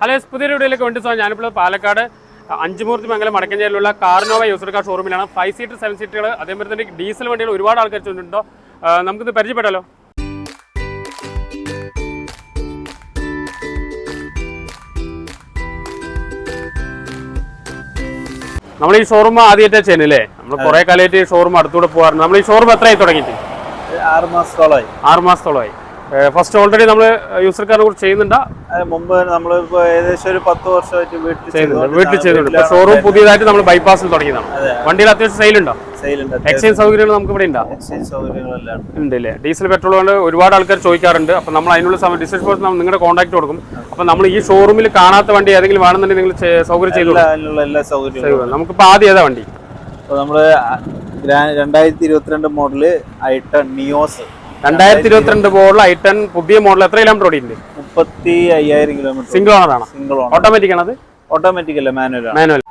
Hello പുതിയ വീഡിയോയിലേക്ക് വേണ്ടി സാർ ഞാനിപ്പോൾ പാലക്കാട്. അഞ്ചുമൂർത്തി മംഗലം മടക്കഞ്ചേരിയിലുള്ള കാർനോവ യൂസർ കാർ ഷോറൂമിലാണ് ഫൈവ് സീറ്റർ സെവൻ സീറ്റുകൾ അതേപോലെ തന്നെ ഡീസൽ വണ്ടികൾ ഒരുപാട് ആൾക്കാർ ചോദിച്ചിട്ടുണ്ടോ? നമുക്കിത് പരിചയപ്പെട്ടല്ലോ നമ്മൾ ഈ ഷോറൂം ആദ്യത്തെ ചെയ്യുന്നില്ലേ നമ്മൾ കുറെ കാലമായിട്ട് ഈ ഷോറൂം അടുത്തൂടെ പോകാറുണ്ട്. നമ്മൾ ഈ ഷോറൂം എത്രയായി തുടങ്ങിയിട്ട്? ആറ് മാസത്തോളമായി. ആറ് മാസത്തോളമായി. ഫസ്റ്റ് ഓൾറെഡി നമ്മൾ യൂസർ കാർഡ് കുറിച്ച് ചെയ്യുന്നുണ്ട്. മുമ്പ് നമ്മൾ ഏകദേശം ഒരു പത്ത് വർഷമായിട്ട് വീട്ടിൽ ചെയ്യുന്നുണ്ട് വീട്ടിൽ ഇപ്പൊ ഷോറൂം പുതിയതായിട്ട് നമ്മൾ ബൈപ്പാസിൽ തുടങ്ങിയതാണ്. വണ്ടിയിൽ അത്യാവശ്യം സെയിലുണ്ടോ സെയിലുണ്ട് എക്സ്ചേഞ്ച് സൗകര്യങ്ങൾ നമുക്ക് ഇവിടെ ഉണ്ടോ ഉണ്ട്. ഉണ്ട്. അല്ലേ ഡീസൽ പെട്രോൾ കൊണ്ട് ഒരുപാട് ആൾക്കാർ ചോദിക്കാറുണ്ട്. അപ്പോൾ നമ്മൾ അതിനുള്ള സമയം ഡിസ്കസ് ബോർഡ് നമ്മൾ നിങ്ങളുടെ കോൺടാക്ട് കൊടുക്കും. അപ്പോൾ നമ്മൾ ഈ ഷോറൂമിൽ കാണാത്ത വണ്ടി ഏതെങ്കിലും വേണമെന്നുണ്ടെങ്കിൽ നിങ്ങൾ സൗകര്യം ചെയ്തു നമുക്കിപ്പോൾ ആദ്യം ഏതാ വണ്ടി? അപ്പോൾ നമ്മൾ രണ്ടായിരത്തി ഇരുപത്തിരണ്ട് മോഡൽ ഐട്ടൺ നിയോസ് രണ്ടായിരത്തി ഇരുപത്തിരണ്ട് മോഡൽ ഐ ടെൻ പുതിയ മോഡൽ എത്ര കിലോമീറ്റർ ഓടിയിട്ടുണ്ട്? മുപ്പത്തി അയ്യായിരം കിലോമീറ്റർ. സിംഗിൾ ഓണർ ആണ് സിംഗിൾ ഓണർ ഓട്ടോമാറ്റിക് ആണത്? ഓട്ടോമാറ്റിക് അല്ല മാനുവൽ മാനുവൽ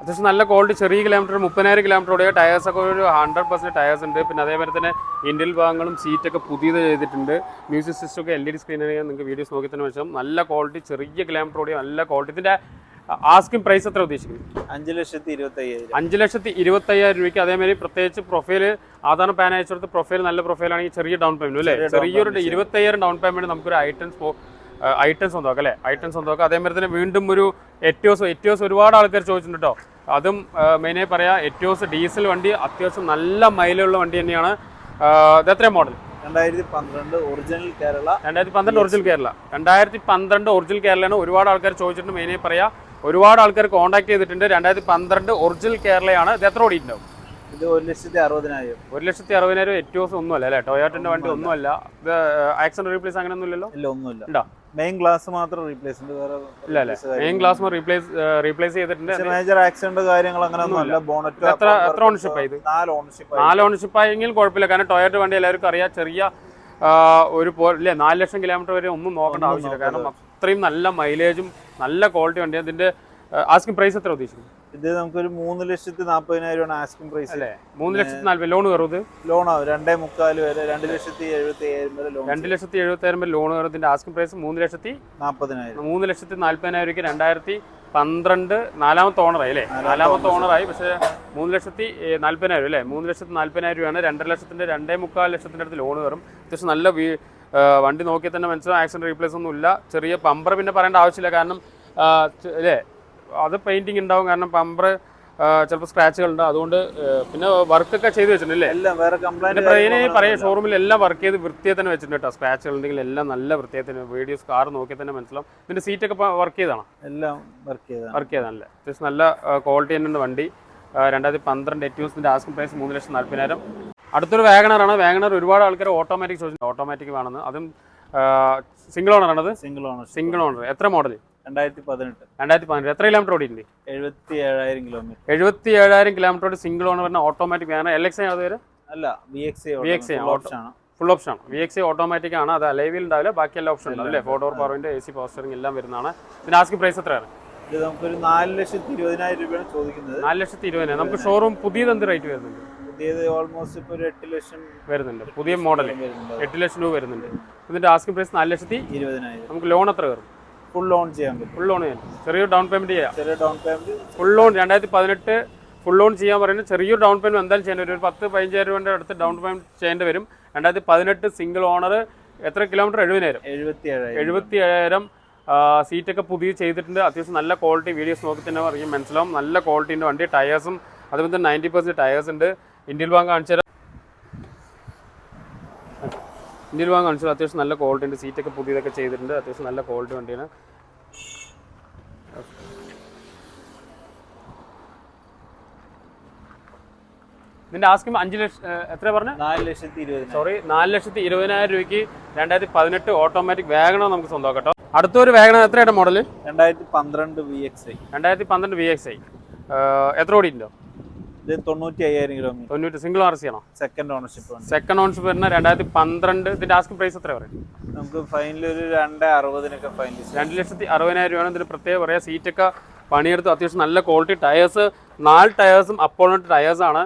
അത്യാവശ്യം നല്ല ക്വാളിറ്റി ചെറിയ കിലോമീറ്റർ മുപ്പതിനായിരം കിലോമീറ്റർ ഓടിയ ടയേഴ്സ് ഒക്കെ ഒരു ഹൺഡ്രഡ് പെർസെന്റ് ടയേഴ്സ് ഉണ്ട്. പിന്നെ അതേപോലെ തന്നെ ഇന്ത്യൻ ഭാഗങ്ങളും സീറ്റ് ഒക്കെ പുതിയത് ചെയ്തിട്ടുണ്ട്. മ്യൂസിക് സിസ്റ്റം ഒക്കെ എൽ ഇ ഡി സ്ക്രീനിൽ നിങ്ങൾക്ക് വീഡിയോസ് നോക്കി തന്നെ നല്ല ക്വാളിറ്റി ചെറിയ കിലോമീറ്റർ ഓടിയ നല്ല ക്വാളിറ്റി ഇതിന്റെ ആസ്കിംഗ് പ്രൈസ് എത്ര ഉദ്ദേശിക്കുന്നത് അഞ്ചു ലക്ഷത്തി ഇരുപത്തി അയ്യായിരം അഞ്ച് ലക്ഷത്തി ഇരുപത്തി അയ്യായിരം രൂപയ്ക്ക് അതേമാതിരി പ്രത്യേകിച്ച് പ്രൊഫൈൽ ആധാർ പാൻ അയച്ചെടുത്ത് പ്രൊഫൈൽ നല്ല പ്രൊഫൈലാണെങ്കിൽ ചെറിയ ഡൗൺ പേയ്മെന്റ് അല്ലേ? ചെറിയൊരു ഇരുപത്തി അയ്യായിരം ഡൗൺ പേയ്മെന്റ് നമുക്കൊരു ഐറ്റംസ് ഐറ്റംസ് സ്വന്തമാക്കാം അല്ലേ? ഐറ്റംസ് സ്വന്തമാക്കാം അതേമാതിരി തന്നെ വീണ്ടും ഒരു എറ്റിയോസ് എറ്റിയോസ് ഒരുപാട് ആൾക്കാർ ചോദിച്ചിട്ടുണ്ട് കേട്ടോ അതും മെയിനായി പറയാ എറ്റിയോസ് ഡീസൽ വണ്ടി അത്യാവശ്യം നല്ല മൈലുള്ള വണ്ടി തന്നെയാണ്. ഇത് എത്രയും മോഡൽ രണ്ടായിരത്തി പന്ത്രണ്ട് ഒറിജിനൽ കേരള. രണ്ടായിരത്തി പന്ത്രണ്ട് ഒറിജിനൽ കേരള. രണ്ടായിരത്തി പന്ത്രണ്ട് ഒറിജിനൽ കേരളയാണ് ഒരുപാട് ആൾക്കാർ ചോദിച്ചിട്ടുണ്ട്. മെയിനായി പറയാം ഒരുപാട് ആൾക്കാർ കോൺടാക്ട് ചെയ്തിട്ടുണ്ട്. രണ്ടായിരത്തി പന്ത്രണ്ട് ഒറിജിനൽ കേരളയാണ്. ഇത് എത്ര ഓടിയിട്ടുണ്ടാവും? ഇത് ഒരു ലക്ഷത്തി അറുപതിനായിരം. ഒരു ലക്ഷത്തി അറുപതിനായിരം എറ്റോസ് ഒന്നുമല്ല അല്ലേ? ടൊയാറ്റോന്റെ വണ്ടി ഒന്നുമല്ല. ഇത് ആക്സിഡന്റ് റീപ്ലേസ് അങ്ങനെ ഒന്നുമില്ലല്ലോ? ഇല്ല ഒന്നുമില്ല. ഉണ്ടോ? മെയിൻ ഗ്ലാസ് മാത്രം റീപ്ലേസ് ഉണ്ട്. വേറെ ഇല്ല അല്ലേ മെയിൻ ഗ്ലാസ് റീപ്ലേസ് റീപ്ലേസ് ചെയ്തിട്ടുണ്ട്. മേജർ ആക്സിഡന്റ് കാര്യങ്ങൾ അങ്ങനെ ഒന്നും അല്ല ബോണറ്റ് എത്ര എത്ര ഓണർഷിപ്പ് ഇത്? നാല് ഓണർഷിപ്പ് നാല് ഓണർഷിപ്പ് ആയെങ്കിൽ കുഴപ്പമില്ല. കാരണം ടൊയാറ്റോ വണ്ടി എല്ലാവർക്കും അറിയാം. ചെറിയ ഒരു പോലെ നാല് ലക്ഷം കിലോമീറ്റർ വരെ ഒന്നും നോക്കേണ്ട ആവശ്യമില്ല. കാരണം അത്രയും നല്ല മൈലേജും നല്ല ക്വാളിറ്റി വണ്ടി അതിന്റെ ആസ്കിംഗ് പ്രൈസ് എത്ര ഉദ്ദേശിക്കുന്നു? ഇത് നമുക്കൊരു മൂന്ന് ലക്ഷത്തി നാൽപ്പതിനായിരമാണ് ആസ്കിംഗ് പ്രൈസ് അല്ലേ? മൂന്ന് ലക്ഷത്തി നാല്പത് ലോൺ കയറും ഇത്? ലോൺ ആവും രണ്ടേ മുക്കാൽ വരെ രണ്ട് ലക്ഷത്തി എഴുപത്തി അയ്യായിരം വരെ ലോൺ രണ്ട് ലക്ഷത്തി എഴുപത്തി എഴുപത്തായിരം വരെ ലോൺ കയറും. ഇതിന്റെ ആസ്കിംഗ് പ്രൈസ് മൂന്ന് ലക്ഷത്തി നാൽപ്പതിനായിരം. മൂന്ന് ലക്ഷത്തി നാൽപ്പതിനായിരം രൂപയ്ക്ക് രണ്ടായിരത്തി പന്ത്രണ്ട് നാലാമത്തെ ഓണറായി അല്ലേ? നാലാമത്തെ ഓണറായി പക്ഷേ മൂന്ന് ലക്ഷത്തി നാൽപ്പതിനായിരം അല്ലേ? മൂന്ന് ലക്ഷത്തി നാൽപ്പതിനായിരം രൂപയാണ്. രണ്ടര ലക്ഷത്തിന്റെ രണ്ടേ മുക്കാൽ ലക്ഷത്തിന്റെ അടുത്ത് ലോൺ വരും അത്യാവശ്യം നല്ല വണ്ടി നോക്കിയാൽ തന്നെ മനസ്സിലാവും. ആക്സിഡന്റ് റീപ്ലേസ് ഒന്നും ഇല്ല. ചെറിയ പമ്പർ പിന്നെ പറയേണ്ട ആവശ്യമില്ല. കാരണം അല്ലേ അത് പെയിന്റിങ് ഉണ്ടാവും. കാരണം പമ്പർ ചിലപ്പോൾ സ്ക്രാച്ചുകൾ ഉണ്ട് അതുകൊണ്ട് പിന്നെ വർക്കൊക്കെ ചെയ്ത് വെച്ചിട്ടുണ്ട് പറയാം ഷോറൂമിൽ എല്ലാം വർക്ക് ചെയ്ത് വൃത്തിയെ തന്നെ വെച്ചിട്ടുണ്ട് കേട്ടോ സ്ക്രാച്ചുകൾ ഉണ്ടെങ്കിൽ എല്ലാം നല്ല വൃത്തിയെ തന്നെ വീഡിയോസ് കാർ നോക്കി തന്നെ മനസ്സിലാവും. ഇതിന്റെ സീറ്റൊക്കെ വർക്ക് ചെയ്താണ് എല്ലാം വർക്ക് ചെയ്താണ് വർക്ക് ചെയ്താണല്ലേ അത്യാവശ്യം നല്ല ക്വാളിറ്റി തന്നെയുണ്ട് വണ്ടി. രണ്ടായിരത്തി പന്ത്രണ്ട് എറ്റ്യൂസിന്റെ ആസ്കിംഗ് പ്രൈസ് മൂന്ന് ലക്ഷത്തി നാല്പതിനായിരം. അടുത്തൊരു വാഗണറാണ് വാഗണർ ഒരുപാട് ആൾക്കാർ ഓട്ടോമാറ്റിക് ചോദിച്ചു. ഓട്ടോമാറ്റിക് വേണമെന്ന്. അതും സിംഗിൾ ഓണർ ആണത്? സിംഗിൾ ഓണർ സിംഗിൾ ഓണർ എത്ര മോഡൽ രണ്ടായിരത്തി പതിനെട്ട് രണ്ടായിരത്തി പതിനെട്ട് എത്ര കിലോമീറ്റർ ഓടിയിട്ടുണ്ട്? എഴുപത്തി ഏഴായിരം കിലോമീറ്റർ എഴുപത്തി ഏഴായിരം കിലോമീറ്റർ സിംഗിൾ ഓണർ വരുന്ന ഓട്ടോമാറ്റിക് വാഗണർ എൽ എക്സ് അത് വരെ അല്ല വി എക്സ് VXA ഓപ്ഷൻ ആണ്. ഫുൾ ഓപ്ഷൻ ആണ്. വി എക്സ് ഓട്ടോമാറ്റിക് ആണ്. അത് അലൈവിൽ ഉണ്ടാവില്ല. ബാക്കി എല്ലാ ഓപ്ഷൻ ഉണ്ടാവും. അല്ലേ? ഫോർ ഡോർ പവറിന്റെ എ സി പോസ്റ്ററിംഗ് എല്ലാം വരുന്നതാണ്. പിന്നെ ആസ്ക് പ്രൈസ് എത്രയാണ്? ഇത് നമുക്കൊരു നാല് ലക്ഷത്തി ഇരുപതിനായിരം രൂപയാണ് ചോദിക്കുന്നത്. നാല് ലക്ഷത്തി ഇരുപതിനായിരം. നമുക്ക് ഷോറൂം പുതിയത് എന്ത് റേറ്റ് വരുന്നുണ്ട്? പുതിയത് ഓൾമോസ്റ്റ് ഇപ്പോൾ ഒരു എട്ട് ലക്ഷം വരുന്നുണ്ട്. പുതിയ മോഡൽ എട്ട് ലക്ഷം രൂപ വരുന്നുണ്ട്. ഇതിന്റെ ആസ്കിംഗ് പ്രൈസ് നാല് ലക്ഷത്തി ഇരുപതിനായിരം. നമുക്ക് ലോൺ എത്ര കയറും? ഫുൾ ലോൺ ചെയ്യാൻ പറ്റും. ഫുൾ ലോൺ ചെയ്യാം ചെറിയൊരു ഡൗൺ പേയ്മെന്റ് ചെയ്യാം. ചെറിയ ഡൗൺ പേയ്മെന്റ് ഫുൾ ലോൺ രണ്ടായിരത്തി പതിനെട്ട് ഫുൾ ലോൺ ചെയ്യാൻ പറയുന്നത് ചെറിയൊരു ഡൗൺ പേയ്മെന്റ് എന്തായാലും ചെയ്യേണ്ടി വരും. ഒരു പത്ത് പതിനഞ്ചായിരം രൂപയുടെ അടുത്ത് ഡൗൺ പേയ്മെന്റ് ചെയ്യേണ്ടി വരും. രണ്ടായിരത്തി പതിനെട്ട് സിംഗിൾ ഓണർ എത്ര കിലോമീറ്റർ എഴുപതിനായിരം. എഴുപത്തി ഏഴായിരം സീറ്റൊക്കെ പുതിയ ചെയ്തിട്ടുണ്ട്. അത്യാവശ്യം നല്ല ക്വാളിറ്റി വീഡിയോസ് നോക്കി തന്നെ പറയും മനസ്സിലാവും. നല്ല ക്വാളിറ്റിന്റെ വണ്ടി ടയേഴ്സും അതുപോലെ തന്നെ നയന്റി പെർസെന്റ് ടയേഴ്സ് ഉണ്ട്. ഇന്ത്യയിൽ ബാങ്ക് കാണിച്ചു തരാം. ഇന്ത്യയിൽ ബാങ്ക് കാണിച്ചു അത്യാവശ്യം നല്ല ക്വാളിറ്റി ഉണ്ട്. സീറ്റൊക്കെ പുതിയതൊക്കെ ചെയ്തിട്ടുണ്ട്. അത്യാവശ്യം നല്ല ക്വാളിറ്റി വണ്ടിയാണ്. ഇതിന്റെ ആസ്കിം അഞ്ച് ലക്ഷം എത്ര പറഞ്ഞു? നാല് ലക്ഷത്തി ഇരുപത് സോറി നാല് ലക്ഷത്തി ഇരുപതിനായിരം രൂപയ്ക്ക് രണ്ടായിരത്തി പതിനെട്ട് ഓട്ടോമാറ്റിക് വാഗണോ നമുക്ക് സ്വന്തം കേട്ടോ. അടുത്തൊരു വാഗണോ എത്രയുടെ മോഡൽ രണ്ടായിരത്തി പന്ത്രണ്ട് വി എക്സ് ഐ രണ്ടായിരത്തി പന്ത്രണ്ട് വി എക്സ് ഐ എത്ര ഓടിയിട്ടുണ്ടോ? ഇത് തൊണ്ണൂറ്റി അയ്യായിരം കിലോമീറ്റർ തൊണ്ണൂറ്റി സിംഗിൾ ആർ സി ആണോ? സെക്കൻഡ് ഓണർഷിപ്പ് സെക്കൻഡ് വരുന്ന രണ്ടായിരത്തി പന്ത്രണ്ട്. ഇതിന്റെ ആസ്കിംഗ് പ്രൈസ് എത്ര പറയും നമുക്ക് ഫൈനൽ ഒരു രണ്ട് അറുപതിനൊക്കെ ഫൈനൽ രണ്ട് ലക്ഷത്തി അറുപതിനായിരം രൂപയാണ് ഇതിന് പ്രത്യേകം പറയാം. സീറ്റൊക്കെ പണിയെടുത്ത് അത്യാവശ്യം നല്ല ക്വാളിറ്റി ടയേഴ്സ് നാല് ടയേഴ്സും അപ്പോണറ്റ് ടയേഴ്സ് ആണ്.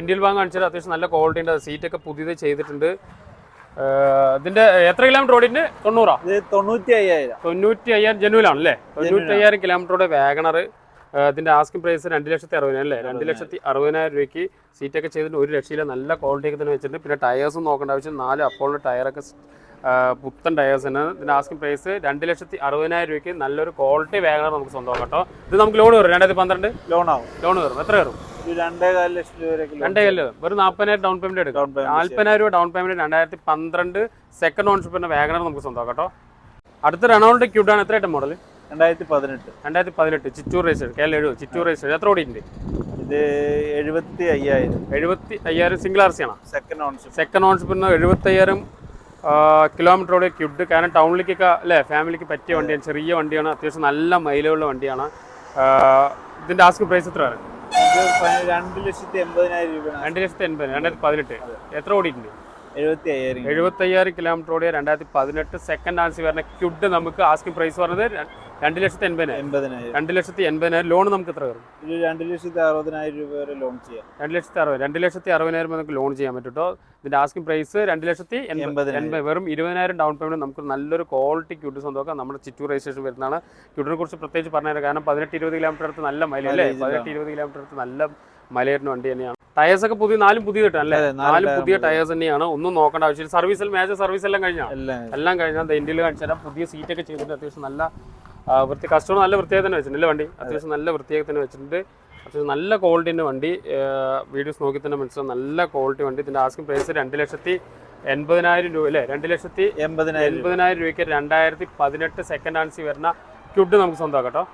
ഇന്ത്യയിൽ വാങ്ങാൻ കാണിച്ചാൽ അത്യാവശ്യം നല്ല ക്വാളിറ്റി ഉണ്ട്. സീറ്റൊക്കെ പുതിയത് ചെയ്തിട്ടുണ്ട്. ഇതിന്റെ എത്ര കിലോമീറ്റർ ഓടിന്റെ തൊണ്ണൂറാ? തൊണ്ണൂറ്റി അയ്യായിരം തൊണ്ണൂറ്റി അയ്യായിരം ജനുവിലാണ് അല്ലേ തൊണ്ണൂറ്റി അയ്യായിരം കിലോമീറ്ററോടെ വാഗണർ ഇതിന്റെ ആസ്കിംഗ് പ്രൈസ് രണ്ട് ലക്ഷത്തി അറുപതിനായിരം അല്ലേ? രണ്ട് ലക്ഷത്തി അറുപതിനായിരം രൂപയ്ക്ക് സീറ്റൊക്കെ ചെയ്തിട്ട് ഒരു രക്ഷയില്ല. നല്ല ക്വാളിറ്റി ഒക്കെ തന്നെ വെച്ചിട്ടുണ്ട്. പിന്നെ ടയേഴ്സും നോക്കേണ്ട ആവശ്യം നാല് അപ്പോളിന്റെ ടയറൊക്കെ പുത്തൻ ടയേഴ്സ് തന്നെ. ഇതിന്റെ ആസ്കിംഗ് പ്രൈസ് രണ്ട് ലക്ഷത്തി അറുപതിനായിരം രൂപയ്ക്ക് നല്ലൊരു ക്വാളിറ്റി വാഗണർ നമുക്ക് സ്വന്തമാക്കാം കേട്ടോ. ഇത് നമുക്ക് ലോൺ വരും. രണ്ടായിരത്തി പന്ത്രണ്ട് ലോൺ ആവും. ലോൺ വരും. എത്ര കയറും ഒരു രണ്ടേ കാൽ ലക്ഷം രൂപ വെറും നാൽപ്പതിനായിരം ഡൗൺ പേയ്മെന്റ് എടുക്കും. നാൽപ്പതിനായിരം രൂപ ഡൗൺ പേയ്മെന്റ് രണ്ടായിരത്തി പന്ത്രണ്ട് സെക്കൻഡ് ഓൺഷിപ്പിന്റെ വാഗണർ നമുക്ക് സ്വന്തമാക്കാം കേട്ടോ. അടുത്ത ക്യൂഡാണ് എത്ര ഐറ്റം മോഡൽ രണ്ടായിരത്തി പതിനെട്ട് രണ്ടായിരത്തി പതിനെട്ട് ചിറ്റൂർ രജിസ്റ്റർ കേരള എഴുപത്? ചിറ്റൂർ രജിസ്റ്റർ എത്ര ഓടിയിട്ടുണ്ട് ഇത് എഴുപത്തി അയ്യായിരം എഴുപത്തി അയ്യായിരം സിംഗിൾ ആർ സി ആണ് സെക്കൻഡ് ഓൺഷിപ്പ് സെക്കൻഡ് ഓൺഷിപ്പിന് എഴുപത്തി അയ്യായിരം കിലോമീറ്ററോടെ ക്യുഡ്. കാരണം ടൗണിലേക്കൊക്കെ അല്ലേ ഫാമിലിക്ക് പറ്റിയ വണ്ടിയാണ്. ചെറിയ വണ്ടിയാണ്. അത്യാവശ്യം നല്ല മൈലുള്ള വണ്ടിയാണ്. ഇതിന്റെ ആസ്ക് പ്രൈസ് എത്ര പ- രണ്ട് ലക്ഷത്തി എൺപതിനായിരം രൂപ രണ്ട് ലക്ഷത്തി എൺപത് രണ്ടായിരത്തി പതിനെട്ട് എത്ര ഓടിയിട്ടുണ്ട് എഴുപത്തി അയ്യായിരം ഓടിയ രണ്ടായിരത്തി പതിനെട്ട് സെക്കൻഡ് ആൻസി വരുന്ന ക്യുഡ് നമുക്ക് ആസ്കിംഗ് പ്രൈസ് പറഞ്ഞത് രണ്ട് ലക്ഷത്തി എൺപതിനായിരം. എൺപതിനായിരം രണ്ട് ലക്ഷത്തി എൺപതിനായിരം ലോൺ നമുക്ക് എത്ര വരും ഒരു രണ്ട് ലക്ഷത്തി അറുപതിനായിരം രൂപ വരെ ലോൺ ചെയ്യാം. രണ്ട് ലക്ഷത്തി അറുപത് രണ്ട് ലക്ഷത്തി അറുപതിനായിരം നമുക്ക് ലോൺ ചെയ്യാൻ പറ്റും കേട്ടോ ഇതിന്റെ ആസ്കിംഗ് പ്രൈസ് രണ്ട് ലക്ഷത്തി എൺപത് വെറും ഇരുപതിനായിരം ഡൗൺ പേയ്മെന്റ് നമുക്ക് നല്ലൊരു ക്വാളിറ്റി ക്യൂട്ട് സ്വന്തമാക്കാം നമ്മുടെ ചിറ്റൂർ രജിസ്ട്രേഷൻ വരുന്നതാണ്. ക്യൂട്ടിനെ കുറിച്ച് പ്രത്യേകിച്ച് പറഞ്ഞുതരാം കാരണം പതിനെട്ട് ഇരുപത് കിലോമീറ്റർ അടുത്ത് നല്ല മൈലേജ് അല്ലേ? പതിനെട്ട് ഇരുപത് കിലോമീറ്റർ അടുത്ത് നല്ല മലയേറിന് വണ്ടി തന്നെയാണ്. ടയേഴ്സ് ഒക്കെ പുതിയ നാലും പുതിയ കിട്ടാൻ അല്ലേ? നാലും പുതിയ. ടയേഴ്സ് തന്നെയാണ്. ഒന്നും നോക്കേണ്ട ആവശ്യമില്ല. സർവീസിൽ മേജർ സർവീസ് എല്ലാം കഴിഞ്ഞാൽ എല്ലാം കഴിഞ്ഞാൽ ഇന്ത്യയിൽ കാണിച്ചാൽ പുതിയ പുതിയ സീറ്റൊക്കെ ചെയ്തിട്ട് അത്യാവശ്യം നല്ല വൃത്തി കസ്റ്റമർ നല്ല വൃത്തിയായി തന്നെ വെച്ചിട്ടുണ്ട് അല്ലേ വണ്ടി? അത്യാവശ്യം നല്ല വൃത്തിയായി തന്നെ വെച്ചിട്ടുണ്ട്. അത്യാവശ്യം നല്ല ക്വാളിറ്റിന്റെ വണ്ടി വീഡിയോസ് നോക്കി തന്നെ മനസ്സിലാവും. നല്ല ക്വാളിറ്റി വണ്ടി. ഇതിന്റെ ആസ്കിങ് പ്രൈസ് രണ്ട് ലക്ഷത്തി എൺപതിനായിരം രൂപ അല്ലേ? രണ്ട് ലക്ഷത്തി എൺപതിനായിരം. എൺപതിനായിരം രൂപയ്ക്ക് രണ്ടായിരത്തി പതിനെട്ട് സെക്കൻഡ് ഹാൻഡ്സി വരുന്ന ക്യുഡ് നമുക്ക് സ്വന്തമാക്കാം കേട്ടോ.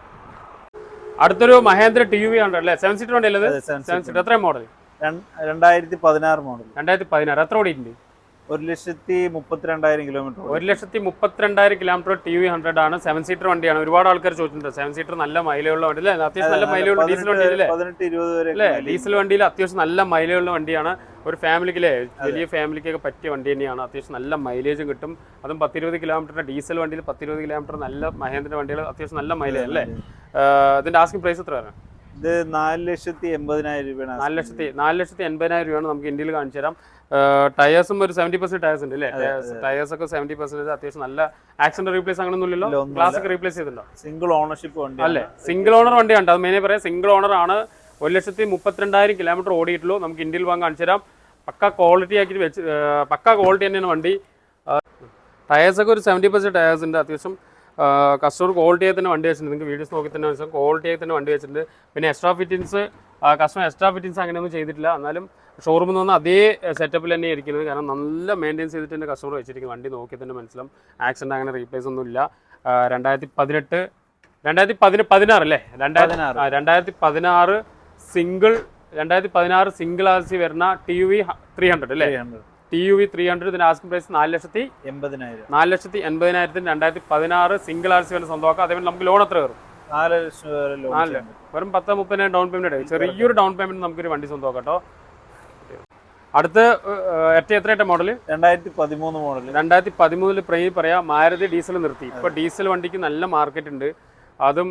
അടുത്തൊരു മഹേന്ദ്ര ടി വി ആണ് അല്ലേ? സെവൻ സീറ്റർ വണ്ടി അല്ലേ സെവൻ സീറ്റർ എത്ര മോഡൽ രണ്ട്- രണ്ടായിരത്തി പതിനാറ് മോഡൽ രണ്ടായിരത്തി പതിനാറ്. എത്ര ഓടിയിട്ടുണ്ട്? ഒരു ലക്ഷത്തി മുപ്പത്തിരണ്ടായിരം കിലോമീറ്റർ ഒരു ലക്ഷത്തി മുപ്പത്തിരണ്ടായിരം കിലോമീറ്റർ ടി വി ഹൺഡ്രഡ് ആണ്. സെവൻ സീറ്റർ വണ്ടിയാണ്. ഒരുപാട് ആൾക്കാർ ചോദിച്ചിട്ടുണ്ട്. സെവൻ സീറ്റർ നല്ല മൈലേജുള്ള വണ്ടി അല്ലേ? അത്യാവശ്യം നല്ല മൈലേജുള്ള ഡീസൽ വണ്ടി അല്ലേ? അല്ലേ? ഡീസൽ വണ്ടിയിൽ അത്യാവശ്യം നല്ല മൈലേജുള്ള വണ്ടിയാണ്. ഒരു ഫാമിലിക്ക് അല്ലേ വലിയ ഫാമിലിക്കൊക്കെ പറ്റിയ വണ്ടി തന്നെയാണ്. അത്യാവശ്യം നല്ല മൈലേജും കിട്ടും. അതും പത്തിരുപത് കിലോമീറ്ററിന്റെ ഡീസൽ വണ്ടിയിൽ പത്തിരുപത് കിലോമീറ്റർ നല്ല മഹേന്ദ്ര വണ്ടികൾ അത്യാവശ്യം നല്ല മൈലേജ് അല്ലേ? ഇതിന്റെ ആസ്കിംഗ് പ്രൈസ് എത്ര വരാം? ഇത് നാല് ലക്ഷത്തി എൺപതിനായിരം രൂപയാണ് നാല് ലക്ഷത്തി നാല് ലക്ഷത്തി എൺപതിനായിരം രൂപയാണ് നമുക്ക് ഇന്ത്യയിൽ കാണിച്ചു തരാം. ടയേഴ്സും ഒരു സെവന്റി പെർസെന്റ് ടയേഴ്സ് ഉണ്ട് അല്ലേ ടയേഴ്സ് ഒക്കെ സെവന്റി പെർസെന്റ് അത്യാവശ്യം നല്ല ആക്സിഡന്റ് റീപ്ലേസ് അങ്ങനെ ഒന്നുമില്ലല്ലോ ക്ലാസ് ഗ്ലാസ് ഒക്കെ റീപ്ലേസ് ചെയ്തിട്ടുണ്ടോ? സിംഗിൾ ഓണർഷിപ്പ് വണ്ടി അല്ലേ? സിംഗിൾ ഓണർ വണ്ടിയാണ് അത് മെയിനായി പറയാം സിംഗിൾ ഓണർ ആണ്. ഒരു ലക്ഷത്തി മുപ്പത്തിരണ്ടായിരം കിലോമീറ്റർ ഓടിയിട്ടുള്ളൂ. നമുക്ക് ഇന്ത്യയിൽ വാങ്ങാൻ കാണിച്ചു തരാം. പക്ക ക്വാളിറ്റി ആക്കി വെച്ച് പക്ക ക്വാളിറ്റി തന്നെയാണ് വണ്ടി. ടയേഴ്സ് ഒക്കെ ഒരു സെവന്റി പെർസെന്റ് ടയേഴ്സ് ഉണ്ട്. അത്യാവശ്യം കസ്റ്റമർ ക്വാളിറ്റി ആയി തന്നെ വണ്ടി വെച്ചിട്ടുണ്ട്. നിങ്ങൾക്ക് വീഡിയോസ് നോക്കി തന്നെ മനസ്സിലാവും. ക്വാളിറ്റി ആയി തന്നെ വണ്ടി വെച്ചിട്ടുണ്ട്. പിന്നെ extra fittings customer extra fittings അങ്ങനെയൊന്നും ചെയ്തിട്ടില്ല. എന്നാലും ഷോറൂമിൽ നിന്ന് അതേ സെറ്റപ്പിൽ തന്നെ ഇരിക്കുന്നത്. കാരണം നല്ല മെയിന്റെയിൻസ് ചെയ്തിട്ട് തന്നെ കസ്റ്റമർ വെച്ചിരിക്കും വണ്ടി നോക്കി തന്നെ മനസ്സിലാവും. ആക്സിഡന്റ് അങ്ങനെ റീപ്ലേസ് ഒന്നും ഇല്ല. രണ്ടായിരത്തി പതിനെട്ട് രണ്ടായിരത്തി പതിന പതിനാറ് അല്ലേ? രണ്ടായിരത്തി രണ്ടായിരത്തി പതിനാറ് സിംഗിൾ രണ്ടായിരത്തി പതിനാറ് സിംഗിൾ ആർ സി വരുന്ന ടി വി ത്രീ ഹൺഡ്രഡ് അല്ലേ? T U V three hundred ഇതിന്റെ ആസ്കിംഗ് പ്രൈസ് നാല് ലക്ഷത്തി എൺപതിനായിരം. നാല് ലക്ഷത്തി എൺപതിനായിരത്തിന് രണ്ടായിരത്തി പതിനാറ് സിംഗിൾ ആർ സി വരെ സ്വന്തമാക്കാം. അതേപോലെ നമുക്ക് ലോൺ എത്ര കയറും നാല് ലക്ഷം വരെ ലോൺ വെറും പത്ത് മുപ്പതിനായിരം ഡൗൺ പേയ്മെന്റ് ചെറിയൊരു ഡൗൺ പേയ്മെന്റ് നമുക്കൊരു വണ്ടി സ്വന്തമാക്കാം കേട്ടോ. അടുത്ത എത്ര എത്ര മോഡൽ രണ്ടായിരത്തി പതിമൂന്ന് മോഡൽ രണ്ടായിരത്തി പതിമൂന്നിൽ പ്രൈം പറയാം. മാരുതി ഡീസൽ നിർത്തി. ഇപ്പൊ ഡീസൽ വണ്ടിക്ക് നല്ല മാർക്കറ്റ് ഉണ്ട്. അതും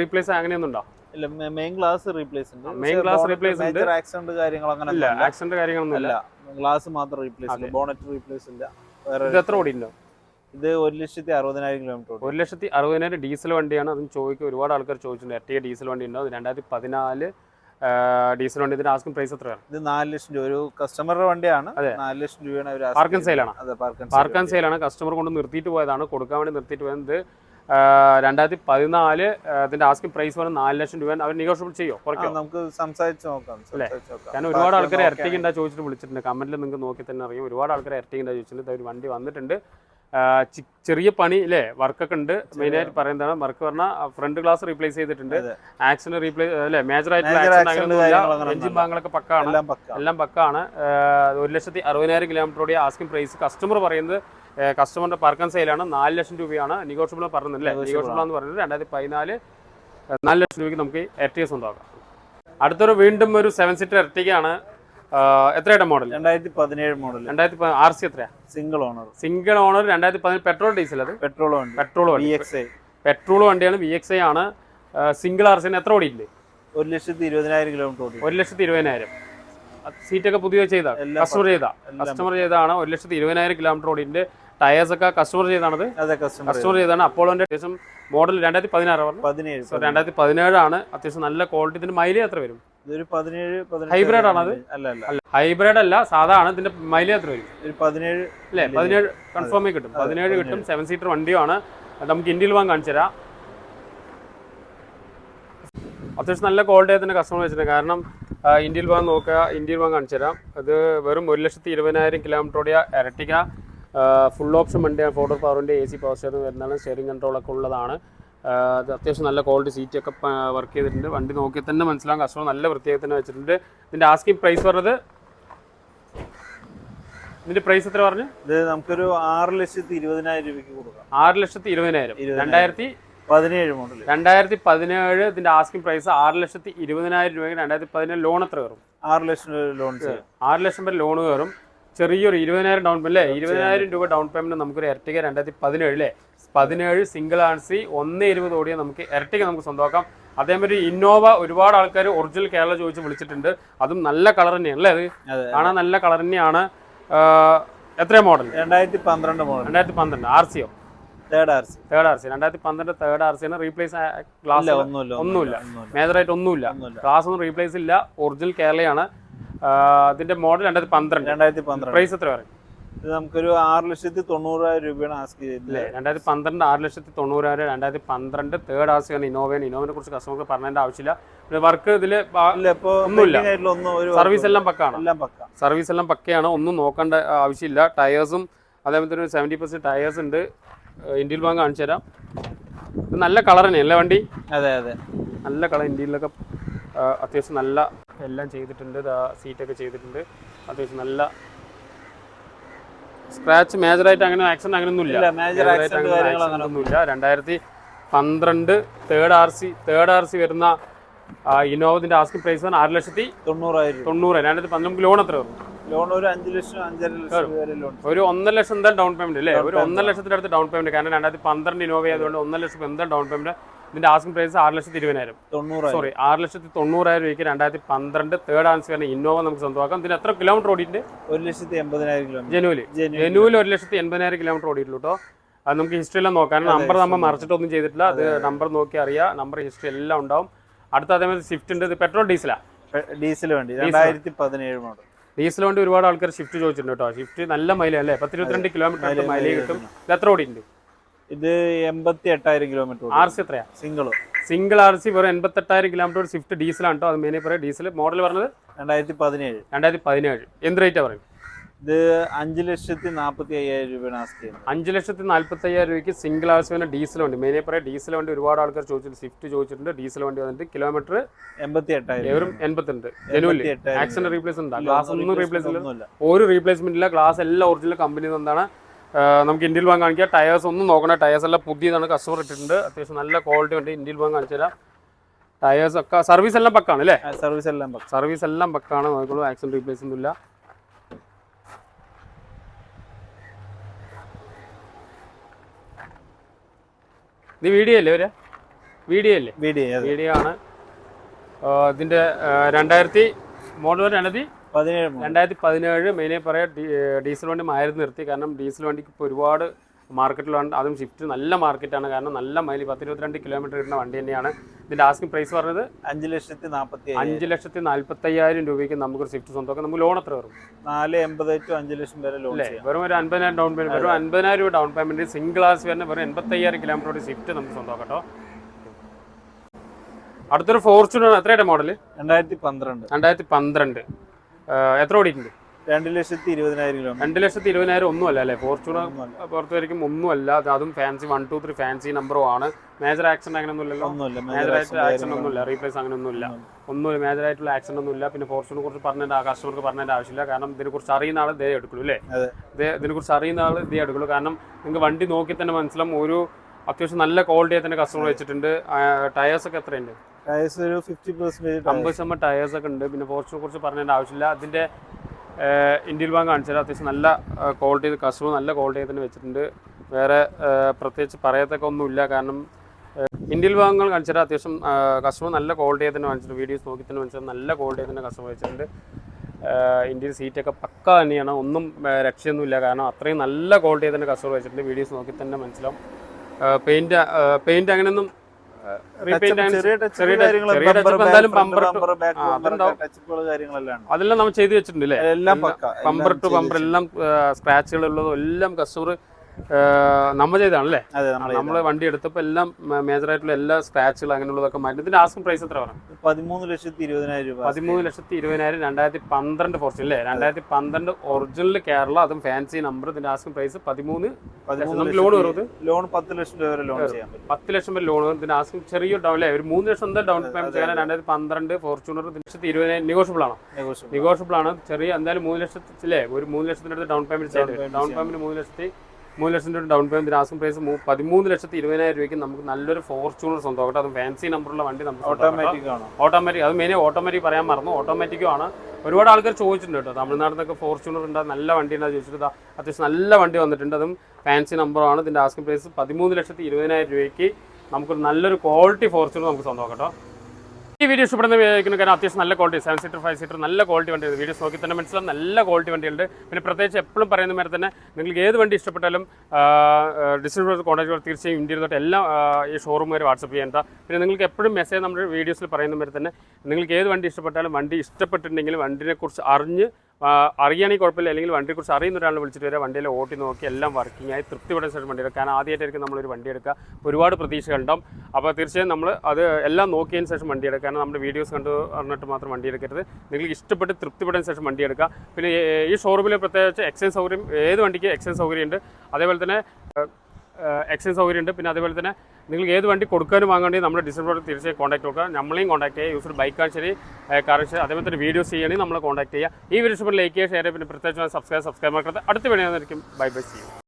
റീപ്ലേസ് അങ്ങനെയൊന്നും ഉണ്ടോ ഇല്ല മെയിൻ ഗ്ലാസ് റീപ്ലേസ് ഉണ്ട്. മെയിൻ ഉണ്ട്. ആക്സിഡന്റ് കാര്യങ്ങൾ അങ്ങനെ ഇല്ല ആക്സിഡന്റ് കാര്യങ്ങളൊന്നും ഇല്ല ഗ്ലാസ് മാത്രം റീപ്ലേസ് ഉണ്ട്. ബോണറ്റ് റീപ്ലേസ് ഇല്ല. വേറെ ഇത് എത്ര ഇത് ഒരു ലക്ഷത്തി അറുപതിനായിരം കിലോമീറ്റർ ഒരു ലക്ഷത്തി അറുപതിനായിരം ഡീസൽ വണ്ടിയാണ്. അതും ചോദിക്കും ഒരുപാട് ആൾക്കാർ ചോദിച്ചിട്ടുണ്ട്. എർട്ടിയ ഡീസൽ വണ്ടി ഉണ്ടാവും രണ്ടായിരത്തി പതിനാല് ഡീസൽ വണ്ടി. ഇതിന്റെ ആസ്കിംഗ് പ്രൈസ് എത്രയാണ്? ഇത് നാല് ലക്ഷം രൂപ. ഒരു കസ്റ്റമറുടെ വണ്ടിയാണ്. അതെ. നാല് ലക്ഷം രൂപയാണ് പാർക്കൻ പാർക്ക് ആൻഡ് സെയിലാണ് അതെ പാർക്ക് പാർക്ക് ആൻഡ് സെയിലാണ് കസ്റ്റമർ കൊണ്ട് നിർത്തിയിട്ട് പോയതാണ്. കൊടുക്കാൻ വേണ്ടി നിർത്തിയിട്ട് പോയത്. രണ്ടായിരത്തി പതിനാല് ഇതിന്റെ ആസ്കിംഗ് പ്രൈസ് പറഞ്ഞ നാല് ലക്ഷം രൂപ അവർ നെഗോഷ്യബിൾ ചെയ്യോ? കുറയ്ക്കോ? നമുക്ക് സംസാരിച്ച് നോക്കാം അല്ലേ? ഞാൻ കാരണം ഒരുപാട് ആൾക്കാരെ ഉണ്ടാ ചോദിച്ചിട്ട് വിളിച്ചിട്ടുണ്ട്. കമന്റിൽ നിങ്ങൾക്ക് നോക്കി തന്നെ അറിയാം. ഒരുപാട് ആൾക്കാരെ ഇരട്ടിക്ക് ഉണ്ടാ ചോദിച്ചിട്ടുണ്ട്. ഒരു വണ്ടി വന്നിട്ടുണ്ട്. ചെറിയ പണി അല്ലേ വർക്കൊക്കെ ഉണ്ട്. മെയിൻ ആയിട്ട് പറയുന്നതാണ്. വർക്ക് പറഞ്ഞാൽ ഫ്രണ്ട് ഗ്ലാസ് റീപ്ലേസ് ചെയ്തിട്ടുണ്ട്. ആക്സിന് റീപ്ലേസ് അല്ലേ? മേജർ ആയിട്ടുള്ള ആക്സിഡന്റ് എഞ്ചിൻ ഭാഗങ്ങളൊക്കെ പക്കാണ്. എല്ലാം പക്ക. എല്ലാം പക്കാണ്. ഒരു ലക്ഷത്തി അറുപതിനായിരം കിലോമീറ്ററോടെ ആസ്കിംഗ് പ്രൈസ് കസ്റ്റമർ പറയുന്നത് കസ്റ്റമറിന്റെ പാർക്കൻ സെയിലാണ് നാല് ലക്ഷം രൂപയാണ് നെഗോഷ്യബിൾ പറഞ്ഞില്ലേ നെഗോഷ്യബിൾ എന്ന് പറഞ്ഞത്. രണ്ടായിരത്തി പതിനാല് നാല് ലക്ഷം രൂപയ്ക്ക് നമുക്ക് എർട്ടിക ഉണ്ടാക്കാം. അടുത്തൊരു വീണ്ടും ഒരു സെവൻ സീറ്റർ എർട്ടികയാണ് എത്രയുടെ മോഡൽ രണ്ടായിരത്തി പതിനേഴ് മോഡൽ രണ്ടായിരത്തി ആർ സി എത്രയാ? സിംഗിൾ ഓണർ സിംഗിൾ ഓണർ രണ്ടായിരത്തി പതിനേഴ് പെട്രോൾ ഡീസൽ അത്? പെട്രോൾ വണ്ടി. പെട്രോൾ വണ്ടി. എക്സ് ഐ പെട്രോൾ വണ്ടിയാണ് വി എക്സ് ഐ ആണ്. സിംഗിൾ ആർ സിന് എത്ര ഓടിയില്ലേ ഒരു ലക്ഷത്തി ഇരുപതിനായിരം കിലോമീറ്റർ ഓടി ഒരു ലക്ഷത്തി ഇരുപതിനായിരം. സീറ്റൊക്കെ പുതിയ ചെയ്ത? കസ്റ്റമർ ചെയ്ത? കസ്റ്റമർ ചെയ്താണ് ഒരു ലക്ഷത്തി ഇരുപതിനായിരം കിലോമീറ്റർ ഓടിന്റെ ടയേഴ്സ് ഒക്കെ കസ്റ്റമർ ചെയ്താണത് കസ്റ്റമർ ചെയ്താണ് അപ്പോളോന്റെ അത്യാവശ്യം മോഡൽ രണ്ടായിരത്തി പതിനാറ് പറഞ്ഞു പതിനേഴ് സോ രണ്ടായിരത്തി പതിനേഴാണ് അത്യാവശ്യം നല്ല ക്വാളിറ്റി ഇതിന്റെ മൈലേജ് എത്ര വരും? ഇതൊരു പതിനേഴ് പതിനെട്ട് Hybrid ആണത്? അല്ല ഹൈബ്രിഡ് അല്ല സാധാരണ ഇതിന്റെ മൈലേജ് എത്ര വരും? ഒരു പതിനേഴ് അല്ലേ പതിനേഴ് കിട്ടും. പതിനേഴ് കിട്ടും സെവൻ സീറ്റർ വണ്ടിയാണ് അത് നമുക്ക് ഇന്ത്യയിൽ വാങ്ങാൻ കാണിച്ചു തരാം. അത്യാവശ്യം നല്ല ക്വാളിറ്റി തന്നെ കസ്റ്റമർ വെച്ചിട്ടുണ്ട്. കാരണം ഇന്ത്യയിൽ വാങ്ങാൻ നോക്കുക ഇന്ത്യയിൽ വാങ്ങാൻ കാണിച്ചു തരാം. അത് വെറും ഒരു ലക്ഷത്തി ഇരുപതിനായിരം കിലോമീറ്റർ ഓടിയ എരട്ടിക്ക ഫുൾ ഓപ്ഷൻ വണ്ടിയാണ് ഫോർ ഡോർ പവറിന്റെ എ സി പവർ സ്റ്റേറിംഗ് വരുന്നതാണ്. സ്റ്റിയറിംഗ് കൺട്രോളൊക്കെ ഉള്ളതാണ്. അത് അത്യാവശ്യം നല്ല ക്വാളിറ്റി സീറ്റൊക്കെ വർക്ക് ചെയ്തിട്ടുണ്ട്. വണ്ടി നോക്കി തന്നെ മനസ്സിലാകും കസ്റ്റമർ നല്ല വൃത്തിയായി തന്നെ വെച്ചിട്ടുണ്ട്. ഇതിന്റെ ആസ്കിംഗ് പ്രൈസ് പറഞ്ഞത്? ഇതിന്റെ പ്രൈസ് എത്ര പറഞ്ഞു? ഇത് നമുക്കൊരു ആറ് ലക്ഷത്തി ഇരുപതിനായിരം രൂപയ്ക്ക് കൊടുക്കാം. ആറ് ലക്ഷത്തി ഇരുപതിനായിരം. രണ്ടായിരത്തി പതിനേഴ് മോഡൽ രണ്ടായിരത്തി പതിനേഴ് ഇതിന്റെ ആസ്കിംഗ് പ്രൈസ് ആറ് ലക്ഷത്തി ഇരുപതിനായിരം രൂപയ്ക്ക് രണ്ടായിരത്തി പതിനേഴ് ലോൺ എത്ര കയറും? ആറ് ലക്ഷം ലോൺ ആറ് ലക്ഷം വരെ ലോൺ കയറും. ചെറിയൊരു ഇരുപതിനായിരം ഡൗൺ പേയ്മെന്റ് അല്ലേ ഇരുപതിനായിരം രൂപ ഡൗൺ പേയ്മെന്റ് നമുക്കൊരു ഇരട്ടിക രണ്ടായിരത്തി പതിനേഴ് അല്ലേ പതിനേഴ് സിംഗിൾ ആൻസി ഒന്ന് ഇരുപത് ഓടിയ നമുക്ക് ഇരട്ടിക നമുക്ക് സ്വന്തമാക്കാം. അതേമാതിരി ഇന്നോവ ഒരുപാട് ആൾക്കാർ ഒറിജിനൽ കേരള ചോദിച്ച് വിളിച്ചിട്ടുണ്ട്. അതും നല്ല കളർ തന്നെയാണ് അല്ലേ അത്? കാണാൻ നല്ല കളർ തന്നെയാണ്. എത്ര എത്രയാ മോഡൽ രണ്ടായിരത്തി പന്ത്രണ്ട് മോഡൽ രണ്ടായിരത്തി പന്ത്രണ്ട് ആർ സിയോ third R C third R C രണ്ടായിരത്തി പന്ത്രണ്ട് തേർഡ് ആർ സി ആണ് റീപ്ലേസ് ഗ്ലാസ് ഒന്നുമില്ല മേജറായിട്ട് ഒന്നുമില്ല ഒന്നുമില്ല. ഗ്ലാസ് ഒന്നും റീപ്ലേസ് ഇല്ല. ഒറിജിനൽ കേരളയാണ്. അതിന്റെ മോഡൽ രണ്ടായിരത്തി പന്ത്രണ്ട്. രണ്ടായിരത്തി പന്ത്രണ്ട്. പ്രൈസ് എത്ര പറയും? ഇത് നമുക്കൊരു ആറ് ലക്ഷത്തി തൊണ്ണൂറായിരം രൂപയാണ് ആസ്ക് ചെയ്തില്ലേ രണ്ടായിരത്തി പന്ത്രണ്ട് ആറ് ലക്ഷത്തി തൊണ്ണൂറായിരം രണ്ടായിരത്തി പന്ത്രണ്ട് തേർഡ് ആസ്ക് ആണ് ഇന്നോവയാണ് ഇന്നോവനെ കുറിച്ച് കസ്റ്റമർക്ക് പറഞ്ഞതിന്റെ ആവശ്യമില്ല. പിന്നെ വർക്ക് ഇതിൽ ഒന്നുമില്ല. ഒരു സർവീസ് എല്ലാം പക്കാണ്? എല്ലാം പക്ക. സർവീസ് എല്ലാം പക്കയാണ്. ഒന്നും നോക്കേണ്ട ആവശ്യമില്ല. ടയേഴ്സും അതേപോലെ തന്നെ സെവന്റി പെർസെന്റ് ടയേഴ്സ് ഉണ്ട്. ഇന്ത്യയിൽ വാങ്ങാൻ കാണിച്ചു തരാം. നല്ല കളർ തന്നെ അല്ലേ വണ്ടി? അതെ അതെ. നല്ല കളർ ഇന്ത്യയിലൊക്കെ അത്യാവശ്യം നല്ല എല്ലാം ചെയ്തിട്ടുണ്ട്. സീറ്റൊക്കെ ചെയ്തിട്ടുണ്ട്. അത്യാവശ്യം നല്ല സ്ക്രാച്ച് മേജറായിട്ട് അങ്ങനെ ആക്സിഡന്റ് അങ്ങനെ ഒന്നുമില്ല രണ്ടായിരത്തി പന്ത്രണ്ട് third R C third R C വരുന്ന ഇന്നോവത്തിന്റെ ആസ്കിംഗ് പ്രൈസ് ആറ് ലക്ഷത്തി തൊണ്ണൂറായിരം തൊണ്ണൂറ്. രണ്ടായിരത്തി പന്ത്രണ്ട് ലോൺ എത്ര വരും ലോൺ ഒരു അഞ്ച് ലക്ഷം അഞ്ചര ലക്ഷം ഒരു ഒന്നര ലക്ഷം എന്തായാലും ഡൗൺ പേയ്മെന്റ് അല്ലേ? ഒരു ഒന്നര ലക്ഷത്തിന്റെ അടുത്ത് ഡൗൺ പേയ്മെന്റ് കാരണം രണ്ടായിരത്തി പന്ത്രണ്ട് ഇന്നോവ ആയതുകൊണ്ട് ഒന്നര ലക്ഷം എന്തായാലും ഡൗൺ പേയ്മെന്റ് ഇതിന്റെ ആസ്കിംഗ് പ്രൈസ് ആറ് ലക്ഷത്തി ഇരുപതിനായിരം. സോറി ആറ് ലക്ഷത്തി തൊണ്ണൂറായിരം രൂപയ്ക്ക് രണ്ടായിരത്തി പന്ത്രണ്ട് തേർഡ് ആൻസ് വരുന്ന ഇന്നോവ നമുക്ക് സ്വന്തമാക്കാം. ഇതിന് എത്ര കിലോമീറ്റർ ഓടിയിട്ടുണ്ട്? ഒരു ലക്ഷത്തി എൺപതിനായിരം കിലോമീറ്റർ ജനുവിൽ ജനുവിൽ ഒരു ലക്ഷത്തി എൺപതിനായിരം കിലോമീറ്റർ ഓടിയിട്ടുള്ളൂ കേട്ടോ അത് നമുക്ക് ഹിസ്റ്ററി എല്ലാം നോക്കാൻ നമ്പർ നമ്മൾ മറച്ചിട്ടൊന്നും ചെയ്തിട്ടില്ല. അത് നമ്പർ നോക്കി അറിയാം. നമ്പർ ഹിസ്റ്ററി എല്ലാം ഉണ്ടാവും. അടുത്ത അതേമാതിരി സ്വിഫ്റ്റ് ഉണ്ട്. ഇത് പെട്രോൾ ഡീസലാ ഡീസൽ വണ്ടി. രണ്ടായിരത്തി പതിനേഴ് മോഡൽ ഡീസൽ കൊണ്ട് ഒരുപാട് ആൾക്കാർ ഷിഫ്റ്റ് ചോദിച്ചിട്ടുണ്ട് കേട്ടോ ഷിഫ്റ്റ് നല്ല മൈലേജ് അല്ലേ? പത്തിരുപത്തിരണ്ട് കിലോമീറ്റർ മൈലേജ് കിട്ടും. ഇത് എത്ര ഓടിയിട്ടുണ്ട്? ഇത് എൺപത്തി എട്ടായിരം കിലോമീറ്റർ ആർ സി എത്രയാ? സിംഗിൾ സിംഗിൾ ആർ സി വെറും എൺപത്തി എട്ടായിരം കിലോമീറ്റർ സ്വിഫ്റ്റ് ഡീസലാണ് കേട്ടോ അത് മെയിനായി പറയാം. ഡീസൽ മോഡൽ പറഞ്ഞത്? രണ്ടായിരത്തി പതിനേഴ് രണ്ടായിരത്തി പതിനേഴ് എന്ത് റേറ്റാ പറയും? ഇത് അഞ്ച് ലക്ഷത്തി നാൽപ്പത്തി അയ്യായിരം രൂപയാണ് ആസ്ക് ചെയ്യുന്നത് അഞ്ച് ലക്ഷത്തി നാൽപ്പത്തി അയ്യായിരം രൂപയ്ക്ക് സിംഗിൾ ആർ സി വന്ന ഡീസൽ വണ്ടി. മെയിനായി പറയാം ഡീസൽ വണ്ടി ഒരുപാട് ആൾക്കാർ ചോദിച്ചിട്ടുണ്ട്. സ്വിഫ്റ്റ് ചോദിച്ചിട്ടുണ്ട്. ഡീസൽ വണ്ടി വന്നിട്ട് കിലോമീറ്റർ എൺപത്തി എട്ടായിരം വെറും എൺപത്തിരണ്ട് ജനുവലി 88,000 ആക്സിഡന്റ് റീപ്ലേസ് ഉണ്ട്? ഗ്ലാസ് ഒന്നും റീപ്ലേസ് ഒരു റീപ്ലേസ്മെന്റ് ഇല്ല. ഗ്ലാസ് എല്ലാം ഒറിജിനൽ കമ്പനി എന്താണ് നമുക്ക് ഇന്ത്യയിൽ വാങ്ങാൻ കാണിക്കുക ടയേഴ്സ് ഒന്നും നോക്കണ ടയേഴ്സ് എല്ലാം പുതിയതാണ്. കസ്റ്റമർ ഇട്ടിട്ടുണ്ട്. അത്യാവശ്യം നല്ല ക്വാളിറ്റി ഉണ്ട്. ഇന്ത്യയിൽ വാങ്ങാൻ കാണിച്ചു തരാം. ടയേഴ്സ് ഒക്കെ സർവീസ് എല്ലാം പക്കാണ് അല്ലേ? സർവീസ് എല്ലാം സർവീസ് എല്ലാം പക്കാണ്. നോക്കുള്ളൂ ആക്സിഡന്റ് റീപ്ലേസ് ഒന്നും ഇല്ല. ഇത് വീഡിയോ അല്ലേ ഒരു വീഡിയോ അല്ലേ? വീഡിയോ വീഡിയോ ആണ്. ഇതിന്റെ രണ്ടായിരത്തി മോഡൽ രണ്ടായിരത്തി രണ്ടായിരത്തി പതിനേഴ് മെയിനായി പറയാം ഡീസൽ വണ്ടി മാരുതി നിർത്തി. കാരണം ഡീസൽ വണ്ടിക്ക് ഇപ്പോൾ ഒരുപാട് മാർക്കറ്റിലുണ്ട് അതും ഷിഫ്റ്റ് നല്ല മാർക്കറ്റാണ് കാരണം നല്ല മൈലി പത്ത് ഇരുപത്തിരണ്ട് കിലോമീറ്റർ ഇടുന്ന വണ്ടി തന്നെയാണ്. ഇതിന്റെ ആസ്കിംഗ് പ്രൈസ് പറഞ്ഞത് അഞ്ച് ലക്ഷത്തി നാൽപ്പത്തി അഞ്ച് ലക്ഷത്തി നാൽപ്പത്തയ്യായിരം രൂപയ്ക്ക് നമുക്കൊരു സ്വിഫ്റ്റ് സ്വന്തമാക്കാം. നമുക്ക് ലോൺ എത്ര വരും? നാല് എൺപത് ടു അഞ്ച് ലക്ഷം വരെ ലോൺ അല്ലേ? വെറും ഒരു അൻപതിനായിരം ഡൗൺ പേയ്മെന്റ് വെറും അൻപതിനായിരം രൂപ ഡൗൺ പേയ്മെന്റ് സിംഗിൾ ക്ലാസ് വരുന്ന വെറും എൺപത്തയ്യായിരം കിലോമീറ്റർ സ്വിഫ്റ്റ് നമുക്ക് സ്വന്തമാക്കാം കേട്ടോ. അടുത്തൊരു ഫോർച്യൂണർ എത്രയുടെ മോഡൽ രണ്ടായിരത്തി പന്ത്രണ്ട്. രണ്ടായിരത്തി പന്ത്രണ്ട്. എത്ര ഓടിയിട്ടുണ്ട്? രണ്ട് ലക്ഷത്തി ഇരുപതിനായിരം കിലോ രണ്ട് ലക്ഷത്തി ഇരുപതിനായിരം ഒന്നുമല്ല അല്ലേ? ഫോർച്യൂണർ പുറത്തുവരയ്ക്കും പുറത്ത് വരയ്ക്കും ഒന്നുമല്ല. അത് fancy one two three fancy നമ്പറും ആണ്. മേജർ ആക്സിഡന്റ് അങ്ങനെ ഒന്നുമില്ലല്ലോ ഒന്നുമില്ല മേജർ ആയിട്ട് ആക്സിഡന്റ് ഒന്നുമില്ല. റീപ്ലേസ് അങ്ങനെ ഒന്നുമില്ല. ഒന്നും മേജർ ആയിട്ടുള്ള ആക്സിഡന്റ് ഒന്നുമില്ല. പിന്നെ ഫോർച്യൂണെ കുറിച്ച് പറഞ്ഞതിന്റെ ആ കസ്റ്റമർക്ക് പറഞ്ഞതിന്റെ ആവശ്യമില്ല. കാരണം ഇതിനെ കുറിച്ച് അറിയുന്ന ആൾ ദേ എടുക്കുള്ളൂ അല്ലേ? ഇതിനെ കുറിച്ച് അറിയുന്ന ആൾ ദേ എടുക്കുള്ളൂ. കാരണം നിങ്ങൾക്ക് വണ്ടി നോക്കി തന്നെ മനസ്സിലാവും. ഒരു അത്യാവശ്യം നല്ല ക്വാളിറ്റി തന്നെ കസ്റ്റമർ വെച്ചിട്ടുണ്ട്. ടയേഴ്സ് ഒക്കെ എത്രയുണ്ട്? ടയേഴ്സ് ഒരു ഫിഫ്റ്റി പെർസെന്റേജ് അമ്പത് ശതമാനം ടയേഴ്സ് ഒക്കെ ഉണ്ട്. പിന്നെ ഫോർച്ചുനെ കുറിച്ച് പറഞ്ഞതിന്റെ ആവശ്യമില്ല. അതിന്റെ ഇന്ത്യയിൽ ബാങ്ക് കാണിച്ചാൽ അത്യാവശ്യം നല്ല ക്വാളിറ്റി കസ്റ്റമർ നല്ല ക്വാളിറ്റി തന്നെ വെച്ചിട്ടുണ്ട്. വേറെ പ്രത്യേകിച്ച് പറയത്തൊക്കെ ഒന്നുമില്ല. കാരണം ഇന്ത്യയിൽ ഭാഗങ്ങൾ കാണിച്ചാൽ അത്യാവശ്യം കസ്റ്റമർ നല്ല ക്വാളിറ്റി തന്നെ കാണിച്ചിട്ടുണ്ട്. വീഡിയോസ് നോക്കി തന്നെ മനസ്സിലാവും നല്ല ക്വാളിറ്റി തന്നെ കസ്റ്റമർ വെച്ചിട്ടുണ്ട്. ഇന്ത്യൻ സീറ്റൊക്കെ പക്ക തന്നെയാണ്. ഒന്നും രക്ഷയൊന്നുമില്ല. കാരണം അത്രയും നല്ല ക്വാളിറ്റി തന്നെ കസ്റ്റമർ വെച്ചിട്ടുണ്ട്. വീഡിയോസ് നോക്കി തന്നെ മനസ്സിലാവും. പെയിന്റ് പെയിന്റ് അങ്ങനെയൊന്നും അതെല്ലാം നമ്മൾ ചെയ്തു വെച്ചിട്ടുണ്ട് അല്ലേ പമ്പർ ടു പമ്പർ എല്ലാം സ്ക്രാച്ചുകൾ ഉള്ളതും എല്ലാം കസ്റ്റമർ നമ്മൾ ചെയ്താണല്ലേ നമ്മൾ വണ്ടി എടുത്തപ്പോൾ എല്ലാം മേജർ ആയിട്ടുള്ള എല്ലാ സ്ക്രാച്ചുകൾ അങ്ങനെയുള്ളതൊക്കെ മാറ്റി. ഇതിന്റെ ആസ്കിംഗ് പ്രൈസ് എത്ര പറഞ്ഞു പതിമൂന്ന് ലക്ഷത്തി ഇരുപതിനായിരം രൂപ പതിമൂന്ന് ലക്ഷത്തി ഇരുപതിനായിരം രണ്ടായിരത്തി പന്ത്രണ്ട് ഫോർച്യൂൺ അല്ലേ രണ്ടായിരത്തി പന്ത്രണ്ട് ഒറിജിനൽ കേരള അതും ഫാൻസി നമ്പർ ഇതിന്റെ ആസ്കിംഗ് പ്രൈസ് പതിമൂന്ന് നമുക്ക് ലോൺ വരുന്നത് ലോൺ പത്ത് ലക്ഷം രൂപ വരെ ലോൺ ചെയ്യാൻ പറ്റും. പത്ത് ലക്ഷം വരെ ലോൺ ഇതിന്റെ ആസ്കിംഗ് ചെറിയ ഡൗൺ അല്ലേ ഒരു മൂന്ന് ലക്ഷം എന്തായാലും ഡൗൺ പേയ്മെന്റ് ചെയ്യാൻ രണ്ടായിരത്തി പന്ത്രണ്ട് ഫോർച്യൂണർ ലക്ഷത്തി ഇരുപതിനായിരം. നെഗോഷ്യബിൾ ആണ്. നെഗോഷ്യബിൾ ആണ്. ചെറിയ എന്തായാലും മൂന്ന് ലക്ഷത്തിലേ ഒരു മൂന്ന് ലക്ഷത്തിന്റെ അടുത്ത് ഡൗൺ പേയ്മെന്റ് ചെയ്യാൻ ഡൗൺ പേയ്മെന്റ് മൂന്ന് ലക്ഷത്തി മൂന്ന് ലക്ഷം രൂപ ഡൗൺ പേയ്മെന്റ് ആസ്കിംഗ് പ്രൈസ് പതിമൂന്ന് ലക്ഷത്തി ഇരുപതിനായിരം രൂപയ്ക്ക് നമുക്ക് നല്ലൊരു ഫോർച്യൂണർ സ്വന്തമാകട്ടെ അത് ഫാൻസി നമ്പറുള്ള വണ്ടി നമുക്ക്. ഓട്ടോമാറ്റിക് ആണ്? ഓട്ടോമാറ്റിക് അത് മെയിൻ ഓട്ടോമാറ്റിക് പറയാൻ മറന്നു. ഓട്ടോമാറ്റിക്കും ആണ്. ഒരുപാട് ആൾക്കാർ ചോദിച്ചിട്ടുണ്ട് കേട്ടോ. തമിഴ്നാട്ടിൽ നിന്നൊക്കെ ഫോർച്യൂണർ ഉണ്ട്. നല്ല വണ്ടി ഉണ്ടോ ചോദിച്ചിട്ട് അത്യാവശ്യം നല്ല വണ്ടി വന്നിട്ടുണ്ട്. അതും ഫാൻസി നമ്പറാണ് ഇതിന്റെ ആസ്കിംഗ് പ്രൈസ് പതിമൂന്ന് ലക്ഷത്തി ഇരുപതിനായിരം രൂപയ്ക്ക് നമുക്കൊരു നല്ലൊരു ക്വാളിറ്റി ഫോർച്യൂണർ നമുക്ക് സ്വന്തമാക്കാം കേട്ടോ. ഈ വീഡിയോ ഇഷ്ടപ്പെടുന്ന വിചാരിക്കുന്നു കാരണം അത്യാവശ്യം നല്ല quality seven seater five seater നല്ല ക്വാളിറ്റി വണ്ടി ഉണ്ട് വീഡിയോസ് നോക്കി തന്നെ മനസ്സിലാവും. നല്ല ക്വാളിറ്റി വണ്ടിയുണ്ട് പിന്നെ പ്രത്യേകിച്ച് എപ്പോഴും പറയുന്ന മാതിരി തന്നെ നിങ്ങൾക്ക് ഏത് വണ്ടി ഇഷ്ടപ്പെട്ടാലും ഡിസ്ട്രിബ്യൂട്ടർ കോൺടാക്ട് തീർച്ചയായും ഇന്ത്യയിൽ തൊട്ട് എല്ലാം ഈ ഷോറൂം വരെ വാട്സപ്പ് ചെയ്യേണ്ട പിന്നെ നിങ്ങൾക്ക് എപ്പോഴും മെസ്സേജ് നമ്മുടെ വീഡിയോസിൽ പറയുന്ന മാതിരി തന്നെ നിങ്ങൾക്ക് ഏത് വണ്ടി ഇഷ്ടപ്പെട്ടാലും വണ്ടി ഇഷ്ടപ്പെട്ടിട്ടുണ്ടെങ്കിൽ വണ്ടിനെക്കുറിച്ച് അറിഞ്ഞ് അറിയാണെങ്കിൽ കുഴപ്പമില്ല. അല്ലെങ്കിൽ വണ്ടിയെക്കുറിച്ച് അറിയുന്ന ഒരാളെ വിളിച്ചിട്ട് വരെ വണ്ടിയിൽ ഓട്ടി നോക്കി എല്ലാം വർക്കിംഗ് ആയി തൃപ്തിപ്പെടുന്ന ശേഷം വണ്ടി എടുക്കുക കാരണം ആദ്യമായിട്ടായിരിക്കും നമ്മളൊരു വണ്ടി എടുക്കുക. ഒരുപാട് പ്രതീക്ഷകളുണ്ടാവും. അപ്പോൾ തീർച്ചയായും നമ്മൾ അത് എല്ലാം നോക്കിയതിന് ശേഷം വണ്ടി എടുക്കുക. കാരണം നമ്മുടെ വീഡിയോസ് കണ്ടു അറിഞ്ഞിട്ട് മാത്രം വണ്ടി എടുക്കരുത്. നിങ്ങൾക്ക് ഇഷ്ടപ്പെട്ട് തൃപ്തിപ്പെടുന്ന ശേഷം വണ്ടി എടുക്കുക. പിന്നെ ഈ- ഷോറൂമിൽ പ്രത്യേകിച്ച് എക്സ്ചേഞ്ച് സൗകര്യം ഏത് വണ്ടിക്ക് എക്സ്ചേഞ്ച് സൗകര്യം ഉണ്ട് അതേപോലെ തന്നെ എക്സ്ചേഞ്ച് സൗകര്യം ഉണ്ട് പിന്നെ അതേപോലെ തന്നെ നിങ്ങൾക്ക് ഏത് വണ്ടി കൊടുക്കാനും വാങ്ങേണ്ടി നമ്മുടെ ഡിസ്ട്രിബ്യൂട്ടർ തീർച്ചയായും കോൺടാക്ട് കൊടുക്കുക. നമ്മളെയും കോൺടാക്ട് ചെയ്യുക. യൂസർ ബൈക്കാണ് ശരി കാർ ശരി അതേപോലെ തന്നെ വീഡിയോസ് ചെയ്യണമെങ്കിൽ നമ്മളെ കോൺടാക്ട് ചെയ്യുക. ഈ വീഡിയോ ലൈക്ക് ചെയ്യുക ഷെയർ ചെയ്യുക. പിന്നെ പ്രത്യേകിച്ച് സബ്സ്ക്രൈബ് സബ്സ്ക്രൈബ് ആക്കുന്നത് അടുത്ത വീഡിയോ ആയിരിക്കും. ബൈ ബൈ ചെയ്യും